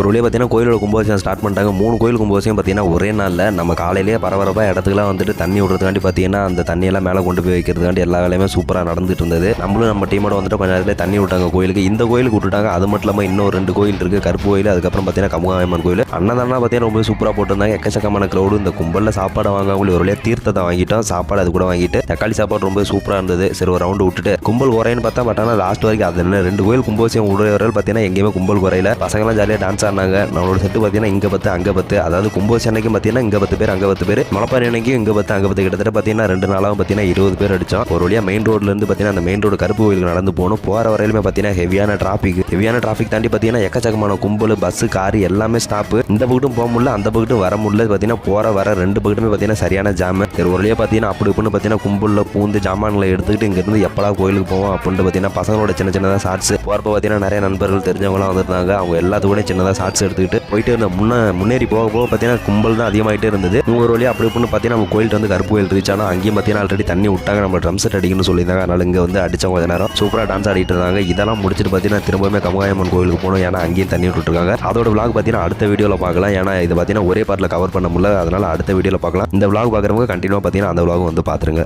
ஒரு வழியாக பார்த்தீங்கன்னா கோயிலோட கும்பாபிஷேகம் ஸ்டார்ட் பண்ணிட்டாங்க. மூணு கோயில் கும்பாபிஷேகம் பார்த்தீங்கன்னா ஒரே நாளில் நம்ம காலையிலேயே பரபரப்பாக இடத்துக்குலாம் வந்துட்டு தண்ணி விடுறதுக்காண்டி பார்த்தீங்கன்னா அந்த தண்ணியெல்லாம் மேலே கொண்டு போய் வைக்கிறதுக்காண்டி எல்லா வேலையுமே சூப்பராக நடந்துட்டு இருந்தது. நம்மளும் நம்ம டீமோட வந்துட்டு கொஞ்ச நேரத்தில் தண்ணி விட்டாங்க கோயிலுக்கு. இந்த கோயிலுக்கு விட்டுட்டாங்க. அது மட்டும் இல்லாமல் இன்னும் ரெண்டு கோயில் இருக்குது கருப்பு கோயில் அதுக்கப்புறம் பார்த்தீங்கன்னா கமுகாயம்மன் கோயில். அன்னதானா பார்த்தீங்கன்னா ரொம்ப சூப்பராக போட்டிருந்தாங்க. எக்கச்சக்கமான க்ரௌடு இந்த கும்பலில் சாப்பாடு வாங்கவங்களே ஒரு வழியாக தீர்த்தத்தை வாங்கிட்டோம். சாப்பாடு அது கூட வாங்கிட்டு தக்காளி சாப்பாடு ரொம்ப சூப்பராக இருந்தது. சரி ஒரு ரவுண்டு விட்டுட்டு கும்பல் குறையன்னு பார்த்தா பட் ஆனால் லாஸ்ட் வரைக்கும் அது என்ன ரெண்டு கோயில் கும்பாபிஷேகம் விடுறவர்கள் பார்த்தீங்கன்னா எங்கேயுமே கும்பல் குறையில. பசங்களாம் ஜாலியாக டான்ஸ் ஆடினாங்க நம்மளோட செட்டு பார்த்தீங்கன்னா இங்கே பத்து அங்கே பத்து. அதாவது கும்பாபிஷேகம் அன்னைக்கு பார்த்தீங்கன்னா இங்கே பத்து பேர் அங்கே பத்து பேர். மலப்பாறை அன்னைக்கு இங்கே பத்து அங்கே பத்து. கிட்டத்தட்ட பார்த்தீங்கன்னா ரெண்டு நாளாகவும் பார்த்தீங்கன்னா இருபது பேர் அடித்தோம் ஒரு வழியாக மெயின் ரோட்லேருந்து பார்த்தீங்கன்னா அந்த மெயின் ரோடு கருப்பு கோயிலுக்கு நடந்து போகணும். போகிற வரையிலுமே பார்த்தீங்கன்னா ஹெவியான டிராஃபிக் ஹெவியான டிராஃபிக் தாண்டி பார்த்தீங்கன்னா எக்கச்சக்கமான கும்பல் பஸ் கார் எல்லாமே ஸ்டாப்பு இந்த பக்கட்டும் போக முடியல அந்த பக்கட்டும் வர முடியல. பார்த்தீங்கன்னா போகிற வர ரெண்டு பக்கட்டுமே பார்த்தீங்கன்னா சரியான ஜாமு சரி ஒரு வழியாக பார்த்தீங்கன்னா அப்படி இப்படின்னு பார்த்தீங்கன்னா கும்பலில் பூந்து ஜாமான்களை எடுத்துக்கிட்டு இங்கேருந்து எப்படா கோயிலுக்கு போவோம் அப்படின்ட்டு பார்த்தீங்கன்னா பசங்களோட சின்ன சின்னதாக ஷார்ட்ஸ் போகிறப்ப பார்த்தீங்கன்னா நிறைய நண்பர்கள் தெரிஞ்சவங்களாம் வந்திருந்தாங்க. அவங்க எல்லாத்துக்கூட சின்னதாக ஷார்ட்ஸ் எடுத்துக்கிட்டு போயிட்டு இருந்த முன்ன முன்னேறி போக போக பார்த்தீங்கன்னா கும்பல் தான் அதிகமாகிட்டே இருந்தது. இவங்க ஒரு வழியாக அப்படி இப்படின்னு பார்த்தீங்கன்னா நம்ம கோயில்ட்டு வந்து கருப்பு கோயில் ரீச் ஆனால் அங்கேயும் பார்த்தீங்கன்னா ஆல்ரெடி தண்ணி விட்டாங்க. நம்ம ட்ரம் செட் அடிக்கணும்னு சொல்லியிருந்தாங்க. அதனால் இங்கே வந்து அடித்தவங்க கொஞ்ச நேரம் சூப்பராக டான்ஸ் ஆடிட்டு இருந்தாங்க. இதெல்லாம் முடிச்சுட்டு பார்த்தீங்கன்னா திரும்பவுமே கமகாயம்மன் கோயிலுக்கு போகணும் ஏன்னா அங்கேயும் தண்ணி விட்டுருக்காங்க அதோட விளாக் பார்த்தீங்கன்னா அடுத்த வீடியோவில் பார்க்கலாம் ஏன்னா இது பார்த்தீங்கன்னா ஒரே பாட்டில் கவர் பண்ண முடியல. அதனால் அடுத்த வீடியோவில் பார்க்கலாம் இந்த விளாக் பார்க்குறவங்க கண்டினியூவாக பார்த்தீங்கன்னா அந்த விளாக் வந்து பார்த்துருங்க